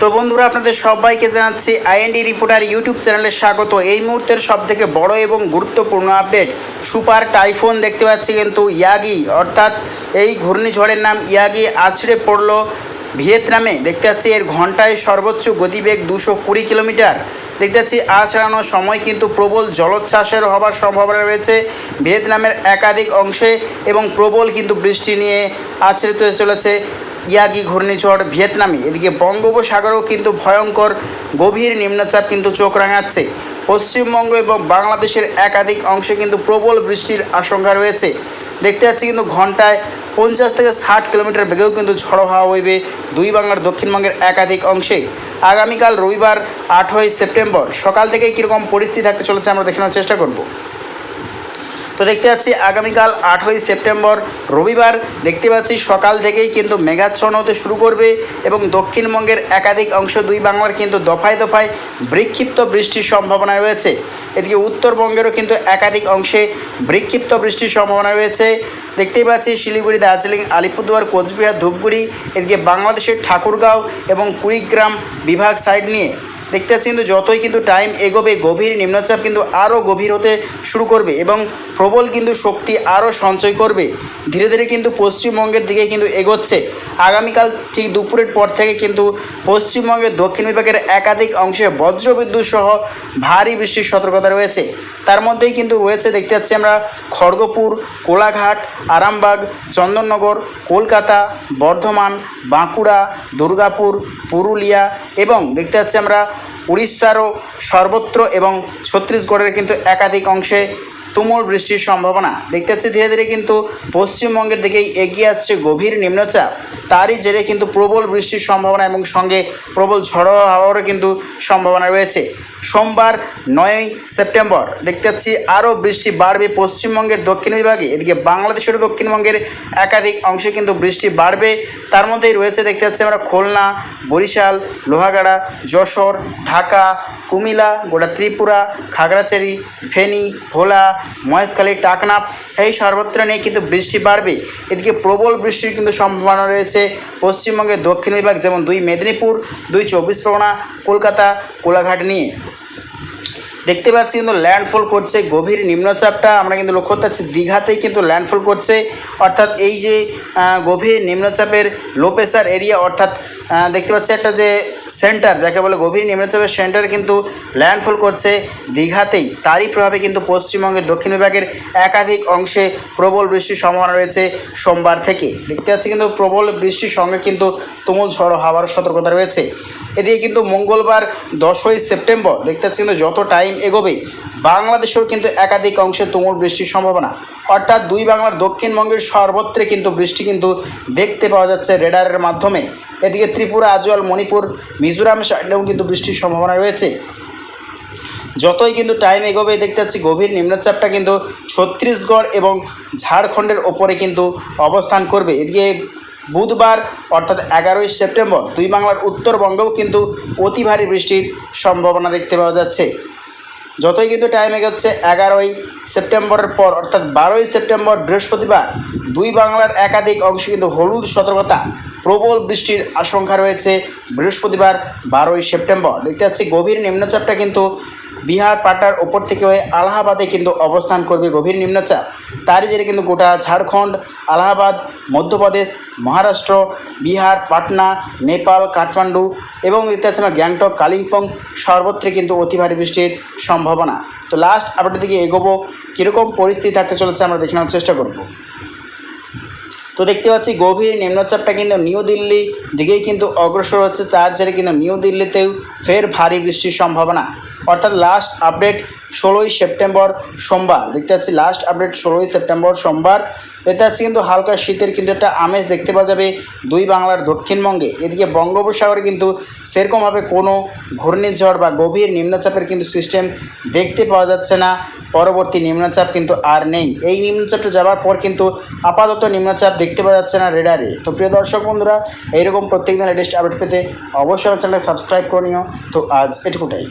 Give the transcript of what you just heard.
তো বন্ধুরা, আপনাদের সবাইকে জানাচ্ছি আইএনডি রিপোর্টার ইউটিউব চ্যানেলে স্বাগত। এই মুহূর্তের সব থেকে বড় এবং গুরুত্বপূর্ণ আপডেট, সুপার টাইফোন দেখতে পাচ্ছি কিন্তু ইয়াগি, অর্থাৎ এই ঘূর্ণিঝড়ের নাম ইয়াগি আছড়ে পড়ল ভিয়েতনামে। দেখতে পাচ্ছি এর ঘন্টায় সর্বোচ্চ গতিবেগ দুশো কুড়ি কিলোমিটার। দেখতে পাচ্ছি আছড়ানোর সময় কিন্তু প্রবল জলোচ্ছ্বাসের হবার সম্ভাবনা রয়েছে ভিয়েতনামের একাধিক অংশে এবং প্রবল কিন্তু বৃষ্টি নিয়ে আছড়িত হয়ে চলেছে ইয়াগি ঘূর্ণিঝড় ভিয়েতনামে। এদিকে বঙ্গোপসাগরেও কিন্তু ভয়ঙ্কর গভীর নিম্নচাপ কিন্তু চোখ রাঙাচ্ছে। পশ্চিমবঙ্গ এবং বাংলাদেশের একাধিক অংশে কিন্তু প্রবল বৃষ্টির আশঙ্কা রয়েছে। দেখতে পাচ্ছি কিন্তু ঘন্টায় পঞ্চাশ থেকে ষাট কিলোমিটার বেগেও কিন্তু ঝড়ো হাওয়া বইবে দুই বাংলার দক্ষিণবঙ্গের একাধিক অংশে। আগামীকাল রবিবার আঠই সেপ্টেম্বর সকাল থেকেই কীরকম পরিস্থিতি থাকতে চলেছে আমরা দেখানোর চেষ্টা করব। তো দেখতে পাচ্ছি আগামীকাল আঠই সেপ্টেম্বর রবিবার। দেখতে পাচ্ছি সকাল থেকেই কিন্তু মেঘাচ্ছন্ন হতে শুরু করবে এবং দক্ষিণবঙ্গের একাধিক অংশ দুই বাংলার কিন্তু দফায় দফায় বিক্ষিপ্ত বৃষ্টির সম্ভাবনা রয়েছে। এদিকে উত্তরবঙ্গেরও কিন্তু একাধিক অংশে বিক্ষিপ্ত বৃষ্টির সম্ভাবনা রয়েছে। দেখতেই পাচ্ছি শিলিগুড়ি, দার্জিলিং, আলিপুরদুয়ার, কোচবিহার, ধূপগুড়ি, এদিকে বাংলাদেশের ঠাকুরগাঁও এবং কুড়িগ্রাম বিভাগ সাইড নিয়ে দেখতে পাচ্ছি কিন্তু যতই কিন্তু টাইম এগোবে, গভীর নিম্নচাপ কিন্তু আরও গভীর হতে শুরু করবে এবং প্রবল কিন্তু শক্তি আরও সঞ্চয় করবে। ধীরে ধীরে কিন্তু পশ্চিমবঙ্গের দিকে কিন্তু এগোচ্ছে। আগামীকাল ঠিক দুপুরের পর থেকে কিন্তু পশ্চিমবঙ্গের দক্ষিণ বিভাগের একাধিক অংশে বজ্রবিদ্যুৎ সহ ভারী বৃষ্টির সতর্কতা রয়েছে। তার মধ্যেই কিন্তু রয়েছে, দেখতে পাচ্ছি আমরা খড়গপুর, কোলাঘাট, আরামবাগ, চন্দননগর, কলকাতা, বর্ধমান, বাঁকুড়া, দুর্গাপুর, পুরুলিয়া এবং দেখতে পাচ্ছি আমরা উড়িষ্যারও সর্বত্র এবং ছত্তিশগড়ের কিন্তু একাধিক অংশে তুমুল বৃষ্টির সম্ভাবনা। দেখতে পাচ্ছি ধীরে ধীরে কিন্তু পশ্চিমবঙ্গের দিকেই এগিয়ে আসছে গভীর নিম্নচাপ। তারই জেরে কিন্তু প্রবল বৃষ্টির সম্ভাবনা এবং সঙ্গে প্রবল ঝড়ো হাওয়ারও কিন্তু সম্ভাবনা রয়েছে। সোমবার নয়ই সেপ্টেম্বর দেখতে পাচ্ছি আরও বৃষ্টি বাড়বে পশ্চিমবঙ্গের দক্ষিণ বিভাগে। এদিকে বাংলাদেশেরও দক্ষিণবঙ্গের একাধিক অংশে কিন্তু বৃষ্টি বাড়বে। তার মধ্যেই রয়েছে দেখতে পাচ্ছি আমরা খুলনা, বরিশাল, লোহাগাড়া, যশোর, ঢাকা কুমিলা গোটা ত্রিপুরা, খাগড়াছড়ি, ফেনী, ভোলা মহেশখালী টাকনাফ এই সর্বত্র নিয়ে কিন্তু বৃষ্টি বাড়বে। এদিকে প্রবল বৃষ্টির কিন্তু সম্ভাবনা রয়েছে পশ্চিমবঙ্গের দক্ষিণ বিভাগ, যেমন দুই মেদিনীপুর, দুই চব্বিশ পরগনা, কলকাতা, কোলাঘাট নিয়ে। দেখতে পাচ্ছি কিন্তু ল্যান্ডফল করছে, গভীর নিম্নচাপটা আমরা কিন্তু লক্ষ্য করতে পারছি দীঘাতেই কিন্তু ল্যান্ডফল করছে, অর্থাৎ এই যে গভীর নিম্নচাপের লো প্রেসার এরিয়া অর্থাৎ দেখতে পাচ্ছি একটা যে সেন্টার, যাকে বলে গভীর নিম্নচাপের সেন্টার কিন্তু ল্যান্ডফল করছে দীঘাতেই। তারই প্রভাবে কিন্তু পশ্চিমবঙ্গের, দক্ষিণ বিভাগের একাধিক অংশে প্রবল বৃষ্টির সম্ভাবনা রয়েছে সোমবার থেকে। দেখতে পাচ্ছি কিন্তু প্রবল বৃষ্টির সঙ্গে কিন্তু তুমুল ঝড় হওয়ার সতর্কতা রয়েছে। এদিকে কিন্তু মঙ্গলবার দশই সেপ্টেম্বর, দেখতে পাচ্ছি কিন্তু যত টাইম এগোবে, বাংলাদেশেও কিন্তু একাধিক অংশে তুমুল বৃষ্টির সম্ভাবনা। অর্থাৎ দুই বাংলার দক্ষিণবঙ্গের সর্বত্রে কিন্তু বৃষ্টি কিন্তু দেখতে পাওয়া যাচ্ছে রেডারের মাধ্যমে। এদিকে ত্রিপুরা, আজওয়াল, মণিপুর, মিজোরাম সাইডেও কিন্তু বৃষ্টির সম্ভাবনা রয়েছে। যতই কিন্তু টাইম এগোবে, দেখতে পাচ্ছি গভীর নিম্নচাপটা কিন্তু ছত্তিশগড় এবং ঝাড়খণ্ডের ওপরে কিন্তু অবস্থান করবে। এদিকে বুধবার, অর্থাৎ এগারোই সেপ্টেম্বর, দুই বাংলার উত্তরবঙ্গেও কিন্তু অতি ভারী বৃষ্টির সম্ভাবনা দেখতে পাওয়া যাচ্ছে। যতই কিন্তু টাইম এগোচ্ছে, এগারোই সেপ্টেম্বরের পর, অর্থাৎ বারোই সেপ্টেম্বর বৃহস্পতিবার, দুই বাংলার একাধিক অংশে কিন্তু হলুদ সতর্কতা প্রবল বৃষ্টির আশঙ্কা রয়েছে। বৃহস্পতিবার বারোই সেপ্টেম্বর। দেখতে পাচ্ছি, গভীর নিম্নচাপটা কিন্তু বিহার পাটার ওপর থেকে হয়ে আলাহাবাদে কিন্তু অবস্থান করবে গভীর নিম্নচাপ। তারই জেরে কিন্তু গোটা ঝাড়খণ্ড, আলাহাবাদ, মধ্যপ্রদেশ, মহারাষ্ট্র, বিহার, পাটনা, নেপাল, কাঠমান্ডু এবং দেখতে পাচ্ছি আমরা গ্যাংটক, কালিম্পং সর্বত্রে কিন্তু অতি ভারী বৃষ্টির সম্ভাবনা। তো লাস্ট আপডেট দিকে এগোবো। কীরকম পরিস্থিতি থাকতে চলেছে আমরা দেখে নেওয়ার চেষ্টা করব। তো দেখতে পাচ্ছি গভীর নিম্নচাপটা কিন্তু নিউ দিল্লি, দিকেই কিন্তু অগ্রসর হচ্ছে তার জেরে কিন্তু নিউ দিল্লিতেও ফের ভারী বৃষ্টির সম্ভাবনা। অর্থাৎ লাস্ট আপডেট ষোলোই সেপ্টেম্বর সোমবার। দেখতে পাচ্ছি লাস্ট আপডেট ষোলোই সেপ্টেম্বর সোমবার। এতে আছে কিন্তু হালকা শীতের কিন্তু একটা আমেজ দেখতে পাওয়া যাবে দুই বাংলার দক্ষিণবঙ্গে। এদিকে বঙ্গোপসাগরে কিন্তু সেরকমভাবে কোনো ঘূর্ণিঝড় বা গভীর নিম্নচাপের কিন্তু সিস্টেম দেখতে পাওয়া যাচ্ছে না। পরবর্তী নিম্নচাপ কিন্তু আর নেই। এই নিম্নচাপটা যাওয়ার পর কিন্তু আপাতত নিম্নচাপ দেখতে পাওয়া যাচ্ছে না রেডারে। তো প্রিয় দর্শক বন্ধুরা, এইরকম প্রত্যেকদিন লেটেস্ট আপডেট পেতে অবশ্যই আমার চ্যানেলটা সাবস্ক্রাইব করে নিও। তো আজ এটুকুটাই।